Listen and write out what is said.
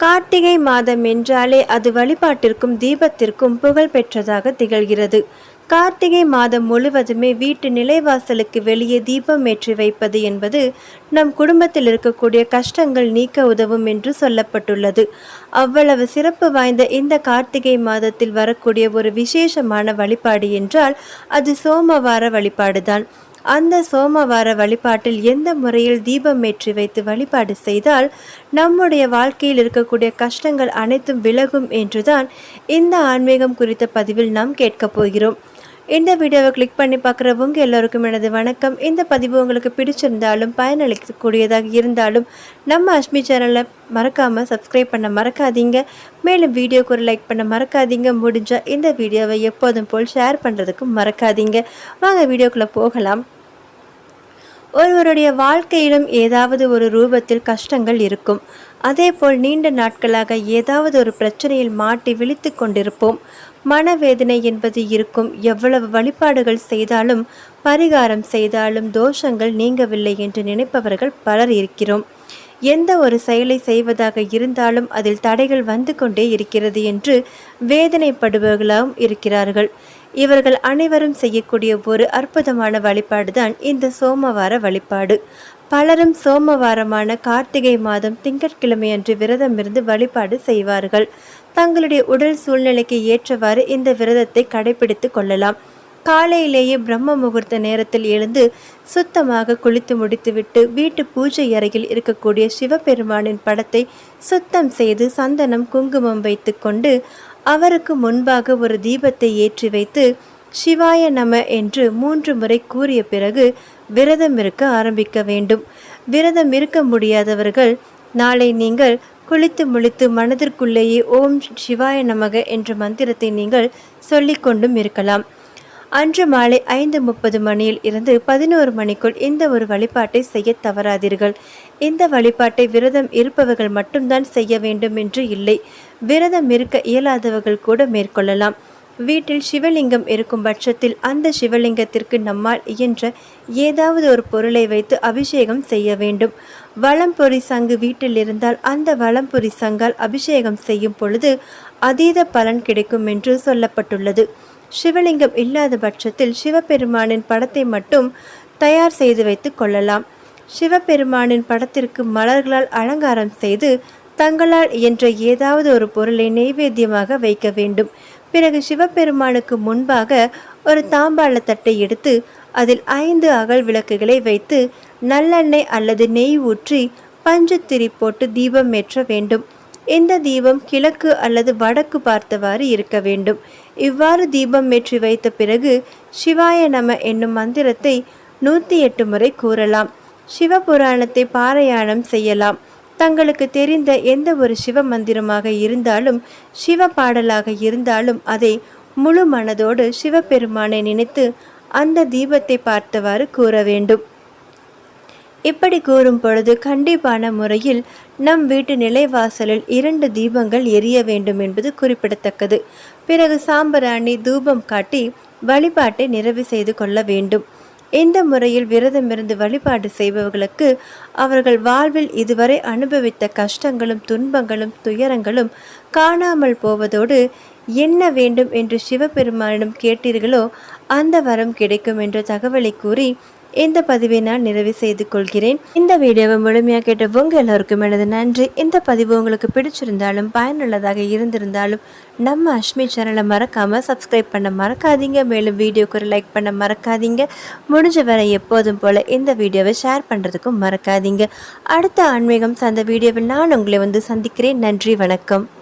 கார்த்திகை மாதம் என்றாலே அது வழிபாட்டிற்கும் தீபத்திற்கும் புகழ் பெற்றதாக திகழ்கிறது. கார்த்திகை மாதம் முழுவதுமே வீட்டு நிலைவாசலுக்கு வெளியே தீபம் ஏற்றி வைப்பது என்பது நம் குடும்பத்தில் இருக்கக்கூடிய கஷ்டங்கள் நீக்க உதவும் என்று சொல்லப்பட்டுள்ளது. அவ்வளவு சிறப்பு வாய்ந்த இந்த கார்த்திகை மாதத்தில் வரக்கூடிய ஒரு விசேஷமான வழிபாடு என்றால் அது சோமவார வழிபாடுதான். அந்த சோமவார வழிபாட்டில் எந்த முறையில் தீபம் ஏற்றி வைத்து வழிபாடு செய்தால் நம்முடைய வாழ்க்கையில் இருக்கக்கூடிய கஷ்டங்கள் அனைத்தும் விலகும் என்றுதான் இந்த ஆன்மீகம் குறித்த பதிவில் நாம் கேட்கப் போகிறோம். இந்த வீடியோவை கிளிக் பண்ணி பார்க்குறவங்க எல்லோருக்கும் எனது வணக்கம். இந்த பதிவு உங்களுக்கு பிடிச்சிருந்தாலும் பயனளிக்கக்கூடியதாக இருந்தாலும் நம்ம அஷ்மி சேனலை மறக்காமல் சப்ஸ்கிரைப் பண்ண மறக்காதீங்க. மேலும் வீடியோக்கு ஒரு லைக் பண்ண மறக்காதீங்க. முடிஞ்சால் இந்த வீடியோவை எப்போதும் போல் ஷேர் பண்ணுறதுக்கும் மறக்காதீங்க. வாங்க வீடியோக்குள்ளே போகலாம். ஒருவருடைய வாழ்க்கையிலும் ஏதாவது ஒரு ரூபத்தில் கஷ்டங்கள் இருக்கும். அதேபோல் நீண்ட நாட்களாக ஏதாவது ஒரு பிரச்சனையில் மாட்டி விழித்து கொண்டிருப்போம். மனவேதனை என்பது இருக்கும். எவ்வளவு வழிபாடுகள் செய்தாலும் பரிகாரம் செய்தாலும் தோஷங்கள் நீங்கவில்லை என்று நினைப்பவர்கள் பலர் இருக்கிறோம். எந்த ஒரு செயலை செய்வதாக இருந்தாலும் அதில் தடைகள் வந்து கொண்டே இருக்கிறது என்று வேதனைப்படுபவர்களாகவும் இருக்கிறார்கள். இவர்கள் அனைவரும் செய்யக்கூடிய ஒரு அற்புதமான வழிபாடுதான் இந்த சோமவார வழிபாடு. பலரும் சோமவாரமான கார்த்திகை மாதம் திங்கட்கிழமை அன்று விரதம் இருந்து வழிபாடு செய்வார்கள். தங்களுடைய உடல் சூழ்நிலைக்கு ஏற்றவாறு இந்த விரதத்தை கடைபிடித்து கொள்ளலாம். காலையிலேயே பிரம்ம முகூர்த்த நேரத்தில் எழுந்து சுத்தமாக குளித்து முடித்துவிட்டு வீட்டு பூஜை அறையில் இருக்கக்கூடிய சிவபெருமானின் படத்தை சுத்தம் செய்து சந்தனம் குங்குமம் வைத்து கொண்டு அவருக்கு முன்பாக ஒரு தீபத்தை ஏற்றி வைத்து சிவாய நம என்று மூன்று முறை கூறிய பிறகு விரதம் இருக்க ஆரம்பிக்க வேண்டும். விரதம் இருக்க முடியாதவர்கள் நாளை நீங்கள் குளித்து முழித்து மனதிற்குள்ளேயே ஓம் சிவாய நமக என்ற மந்திரத்தை நீங்கள் சொல்லிக்கொண்டும் இருக்கலாம். அன்று மாலை ஐந்து முப்பது மணியில் இருந்து பதினோரு மணிக்குள் இந்த ஒரு வழிபாட்டை செய்ய தவறாதீர்கள். இந்த வழிபாட்டை விரதம் இருப்பவர்கள் மட்டும்தான் செய்ய வேண்டும் என்று இல்லை. விரதம் இருக்க இயலாதவர்கள் கூட மேற்கொள்ளலாம். வீட்டில் சிவலிங்கம் இருக்கும் பட்சத்தில் அந்த சிவலிங்கத்திற்கு நம்மால் இயன்ற ஏதாவது ஒரு பொருளை வைத்து அபிஷேகம் செய்ய வேண்டும். வளம்பொறி சங்கு வீட்டில் இருந்தால் அந்த வளம்பொறி சங்கால் அபிஷேகம் செய்யும் பொழுது அதீத பலன் கிடைக்கும் என்று சொல்லப்பட்டுள்ளது. சிவலிங்கம் இல்லாத பட்சத்தில் சிவபெருமானின் படத்தை மட்டும் தயார் செய்து வைத்து கொள்ளலாம். சிவபெருமானின் படத்திற்கு மலர்களால் அலங்காரம் செய்து தங்களால் இயன்ற ஏதாவது ஒரு பொருளை நெய்வேத்தியமாக வைக்க வேண்டும். பிறகு சிவபெருமானுக்கு முன்பாக ஒரு தாம்பாள தட்டை எடுத்து அதில் ஐந்து அகல் விளக்குகளை வைத்து நல்லெண்ணெய் அல்லது நெய் ஊற்றி பஞ்சுத்திரி போட்டு தீபம் ஏற்ற வேண்டும். இந்த தீபம் கிழக்கு அல்லது வடக்கு பார்த்தவாறு இருக்க வேண்டும். இவ்வாறு தீபம் ஏற்றி வைத்த பிறகு சிவாய நம என்னும் மந்திரத்தை நூற்றி எட்டு முறை கூறலாம். சிவபுராணத்தை பாராயணம் செய்யலாம். தங்களுக்கு தெரிந்த எந்த ஒரு சிவ மந்திரமாக இருந்தாலும் சிவ பாடலாக இருந்தாலும் அதை முழு மனதோடு சிவபெருமானை நினைத்து அந்த தீபத்தை பார்த்தவாறு கூற வேண்டும். இப்படி கூறும் பொழுது கண்டிப்பான முறையில் நம் வீட்டு நிலைவாசலில் இரண்டு தீபங்கள் எரிய வேண்டும் என்பது குறிப்பிடத்தக்கது. பிறகு சாம்பராணி தூபம் காட்டி வழிபாட்டை நிறைவு செய்து கொள்ள வேண்டும். இந்த முறையில் விரதமிருந்து வழிபாடு செய்பவர்களுக்கு அவர்கள் வாழ்வில் இதுவரை அனுபவித்த கஷ்டங்களும் துன்பங்களும் துயரங்களும் காணாமல் போவதோடு என்ன வேண்டும் என்று சிவபெருமானிடம் கேட்டீர்களோ அந்த வரம் கிடைக்கும் என்ற தகவலை கூறி இந்த பதிவை நான் நிறைவு செய்து கொள்கிறேன். இந்த வீடியோவை முழுமையாக கேட்ட உங்கள் எல்லாருக்கும் எனது நன்றி. இந்த பதிவு உங்களுக்கு பிடிச்சிருந்தாலும் பயனுள்ளதாக இருந்திருந்தாலும் நம்ம அஷ்மி சேனலை மறக்காமல் சப்ஸ்கிரைப் பண்ண மறக்காதீங்க. மேலும் வீடியோக்கு ஒரு லைக் பண்ண மறக்காதீங்க. முடிஞ்ச வரை எப்போதும் போல் இந்த வீடியோவை ஷேர் பண்ணுறதுக்கும் மறக்காதீங்க. அடுத்த ஆன்மீகம் சார்ந்த வீடியோவில் நான் உங்களை வந்து சந்திக்கிறேன். நன்றி வணக்கம்.